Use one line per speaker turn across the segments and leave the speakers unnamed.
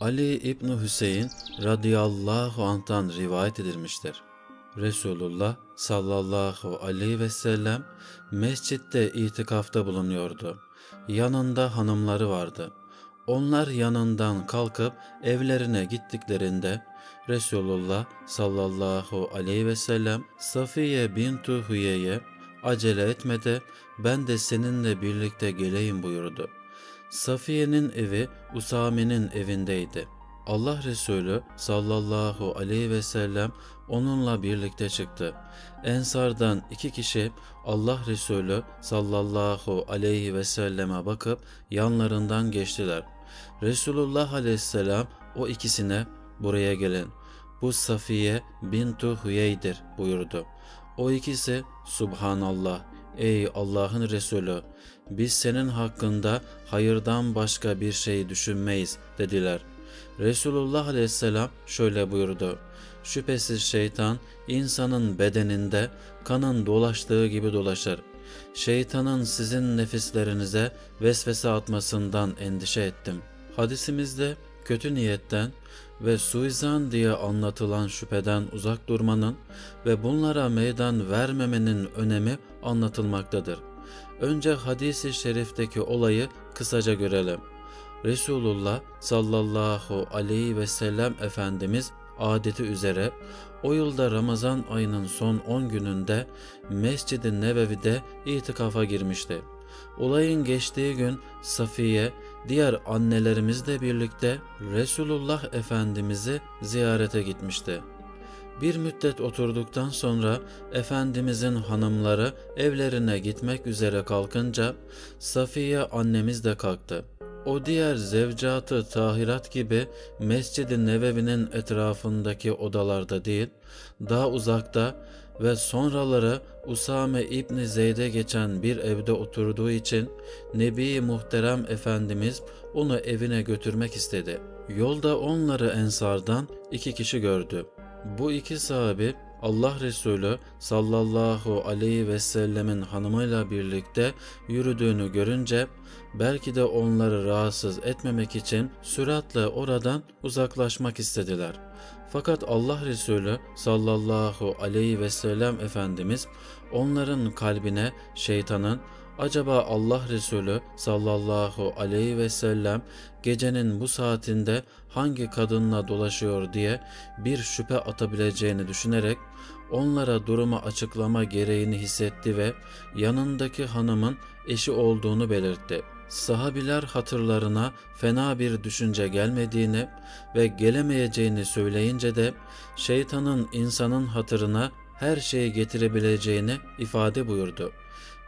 Ali İbni Hüseyin radıyallahu anh'tan rivayet edilmiştir. Resulullah sallallahu aleyhi ve sellem mescitte itikafta bulunuyordu. Yanında hanımları vardı. Onlar yanından kalkıp evlerine gittiklerinde Resulullah sallallahu aleyhi ve sellem Safiye bintu Hüye'ye acele etme de ben de seninle birlikte geleyim buyurdu. Safiye'nin evi Usame'nin evindeydi. Allah Resulü sallallahu aleyhi ve sellem onunla birlikte çıktı. Ensardan iki kişi Allah Resulü sallallahu aleyhi ve selleme bakıp yanlarından geçtiler. Resulullah aleyhisselam o ikisine buraya gelin. Bu Safiye bintu Hüyey'dir buyurdu. O ikisi Subhanallah ey Allah'ın Resulü biz senin hakkında hayırdan başka bir şey düşünmeyiz dediler. Resulullah aleyhisselam şöyle buyurdu. Şüphesiz şeytan insanın bedeninde kanın dolaştığı gibi dolaşır. Şeytanın sizin nefislerinize vesvese atmasından endişe ettim. Hadisimizde kötü niyetten ve suizan diye anlatılan şüpheden uzak durmanın ve bunlara meydan vermemenin önemi anlatılmaktadır. Önce hadisi şerifteki olayı kısaca görelim. Resulullah sallallahu aleyhi ve sellem Efendimiz adeti üzere o yılda Ramazan ayının son 10 gününde Mescid-i Nebevi'de itikafa girmişti. Olayın geçtiği gün Safiye diğer annelerimizle birlikte Resulullah Efendimiz'i ziyarete gitmişti. Bir müddet oturduktan sonra Efendimizin hanımları evlerine gitmek üzere kalkınca Safiye annemiz de kalktı. O diğer zevcatı tahirat gibi Mescid-i Nebevi'nin etrafındaki odalarda değil, daha uzakta ve sonraları Usame İbni Zeyd'e geçen bir evde oturduğu için Nebi Muhterem Efendimiz onu evine götürmek istedi. Yolda onları ensardan iki kişi gördü. Bu iki sahabi Allah Resulü sallallahu aleyhi ve sellemin hanımıyla birlikte yürüdüğünü görünce belki de onları rahatsız etmemek için süratle oradan uzaklaşmak istediler. Fakat Allah Resulü sallallahu aleyhi ve sellem Efendimiz onların kalbine şeytanın acaba Allah Resulü sallallahu aleyhi ve sellem gecenin bu saatinde hangi kadınla dolaşıyor diye bir şüphe atabileceğini düşünerek onlara durumu açıklama gereğini hissetti ve yanındaki hanımın eşi olduğunu belirtti. Sahabiler hatırlarına fena bir düşünce gelmediğini ve gelemeyeceğini söyleyince de şeytanın insanın hatırına her şeyi getirebileceğini ifade buyurdu.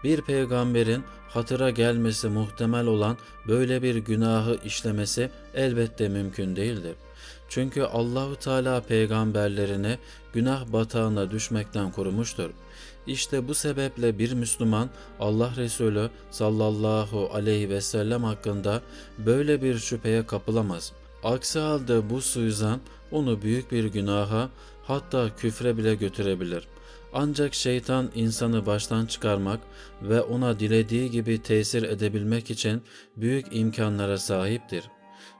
Bir peygamberin hatıra gelmesi muhtemel olan böyle bir günahı işlemesi elbette mümkün değildir. Çünkü Allahu Teala peygamberlerini günah batağına düşmekten korumuştur. İşte bu sebeple bir Müslüman Allah Resulü sallallahu aleyhi ve sellem hakkında böyle bir şüpheye kapılamaz. Aksi halde bu suizan onu büyük bir günaha hatta küfre bile götürebilir. Ancak şeytan insanı baştan çıkarmak ve ona dilediği gibi tesir edebilmek için büyük imkanlara sahiptir.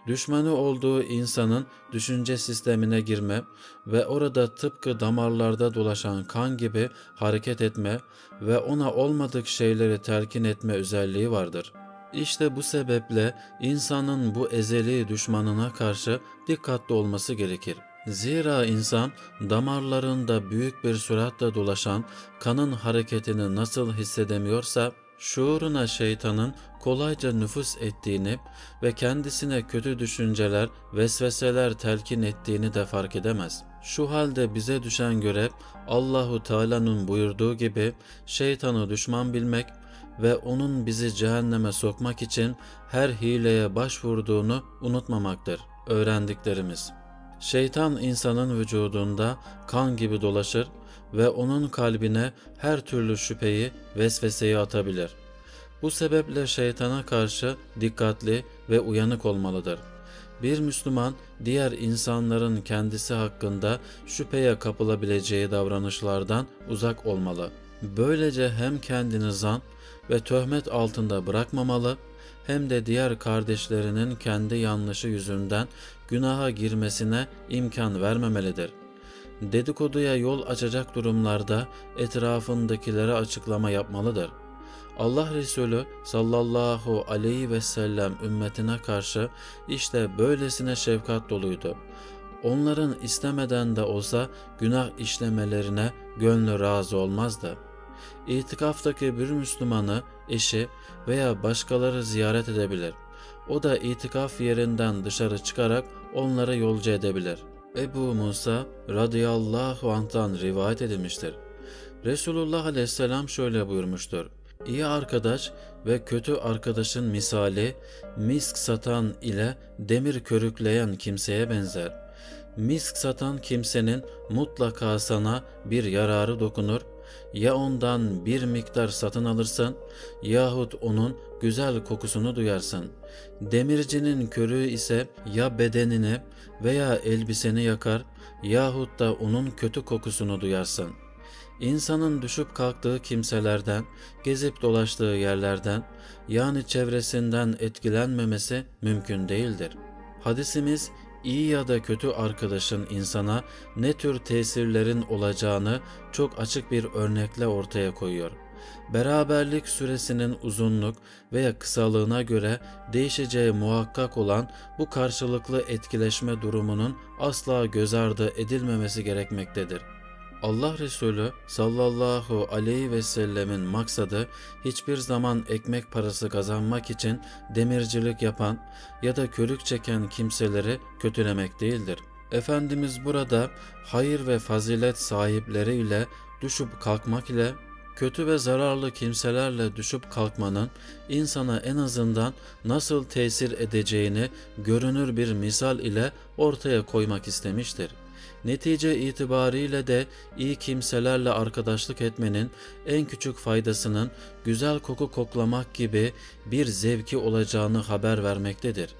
Düşmanı olduğu insanın düşünce sistemine girme ve orada tıpkı damarlarda dolaşan kan gibi hareket etme ve ona olmadık şeyleri telkin etme özelliği vardır. İşte bu sebeple insanın bu ezeli düşmanına karşı dikkatli olması gerekir. Zira insan damarlarında büyük bir süratle dolaşan kanın hareketini nasıl hissedemiyorsa şuuruna şeytanın kolayca nüfus ettiğini ve kendisine kötü düşünceler, vesveseler telkin ettiğini de fark edemez. Şu halde bize düşen görev Allahu Teala'nın buyurduğu gibi şeytanı düşman bilmek ve onun bizi cehenneme sokmak için her hileye başvurduğunu unutmamaktır. Öğrendiklerimiz Şeytan insanın vücudunda kan gibi dolaşır ve onun kalbine her türlü şüpheyi, vesveseyi atabilir. Bu sebeple şeytana karşı dikkatli ve uyanık olmalıdır. Bir Müslüman diğer insanların kendisi hakkında şüpheye kapılabileceği davranışlardan uzak olmalı. Böylece hem kendini zan ve töhmet altında bırakmamalı hem de diğer kardeşlerinin kendi yanlışı yüzünden günaha girmesine imkan vermemelidir. Dedikoduya yol açacak durumlarda etrafındakilere açıklama yapmalıdır. Allah Resulü sallallahu aleyhi ve sellem ümmetine karşı işte böylesine şefkat doluydu. Onların istemeden de olsa günah işlemelerine gönlü razı olmazdı. İtikaftaki bir Müslümanı eşi veya başkaları ziyaret edebilir. O da itikaf yerinden dışarı çıkarak onları yolcu edebilir. Ebu Musa radıyallahu anh'tan rivayet edilmiştir. Resulullah aleyhisselam şöyle buyurmuştur. İyi arkadaş ve kötü arkadaşın misali misk satan ile demir körükleyen kimseye benzer. Misk satan kimsenin mutlaka sana bir yararı dokunur. Ya ondan bir miktar satın alırsın yahut onun güzel kokusunu duyarsın. Demircinin körüğü ise ya bedenini veya elbiseni yakar yahut da onun kötü kokusunu duyarsın. İnsanın düşüp kalktığı kimselerden, gezip dolaştığı yerlerden, yani çevresinden etkilenmemesi mümkün değildir. Hadisimiz iyi ya da kötü arkadaşın insana ne tür tesirlerin olacağını çok açık bir örnekle ortaya koyuyor. Beraberlik süresinin uzunluk veya kısalığına göre değişeceği muhakkak olan bu karşılıklı etkileşme durumunun asla göz ardı edilmemesi gerekmektedir. Allah Resulü sallallahu aleyhi ve sellemin maksadı hiçbir zaman ekmek parası kazanmak için demircilik yapan ya da körük çeken kimseleri kötülemek değildir. Efendimiz burada hayır ve fazilet sahipleri ile düşüp kalkmak ile kötü ve zararlı kimselerle düşüp kalkmanın insana en azından nasıl tesir edeceğini görünür bir misal ile ortaya koymak istemiştir. Netice itibariyle de iyi kimselerle arkadaşlık etmenin en küçük faydasının güzel koku koklamak gibi bir zevki olacağını haber vermektedir.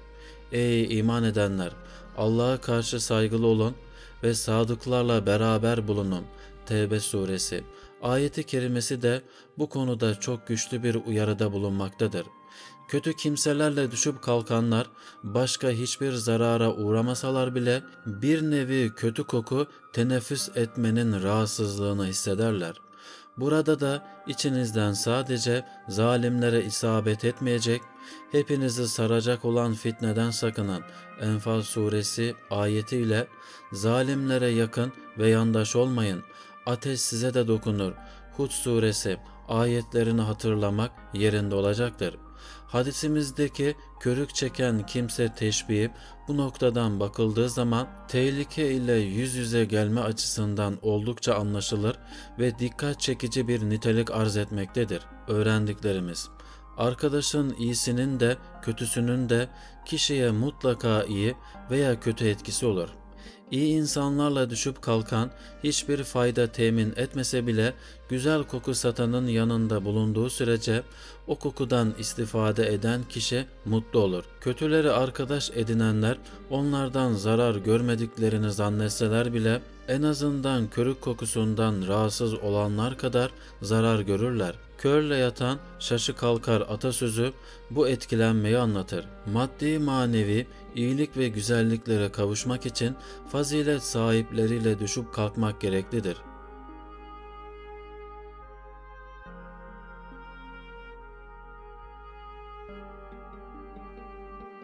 Ey iman edenler! Allah'a karşı saygılı olun ve sadıklarla beraber bulunun. Tevbe suresi. Ayeti kerimesi de bu konuda çok güçlü bir uyarıda bulunmaktadır. Kötü kimselerle düşüp kalkanlar başka hiçbir zarara uğramasalar bile bir nevi kötü koku teneffüs etmenin rahatsızlığını hissederler. Burada da içinizden sadece zalimlere isabet etmeyecek, hepinizi saracak olan fitneden sakının. Enfal suresi ayetiyle zalimlere yakın ve yandaş olmayın. Ateş size de dokunur. Hud suresi ayetlerini hatırlamak yerinde olacaktır. Hadisimizdeki körük çeken kimse teşbihi bu noktadan bakıldığı zaman tehlike ile yüz yüze gelme açısından oldukça anlaşılır ve dikkat çekici bir nitelik arz etmektedir. Öğrendiklerimiz Arkadaşın iyisinin de kötüsünün de kişiye mutlaka iyi veya kötü etkisi olur. İyi insanlarla düşüp kalkan hiçbir fayda temin etmese bile güzel koku satanın yanında bulunduğu sürece o kokudan istifade eden kişi mutlu olur. Kötüleri arkadaş edinenler onlardan zarar görmediklerini zannetseler bile en azından körük kokusundan rahatsız olanlar kadar zarar görürler. Körle yatan şaşı kalkar atasözü bu etkilenmeyi anlatır. Maddi manevi iyilik ve güzelliklere kavuşmak için fazilet sahipleriyle düşüp kalkmak gereklidir.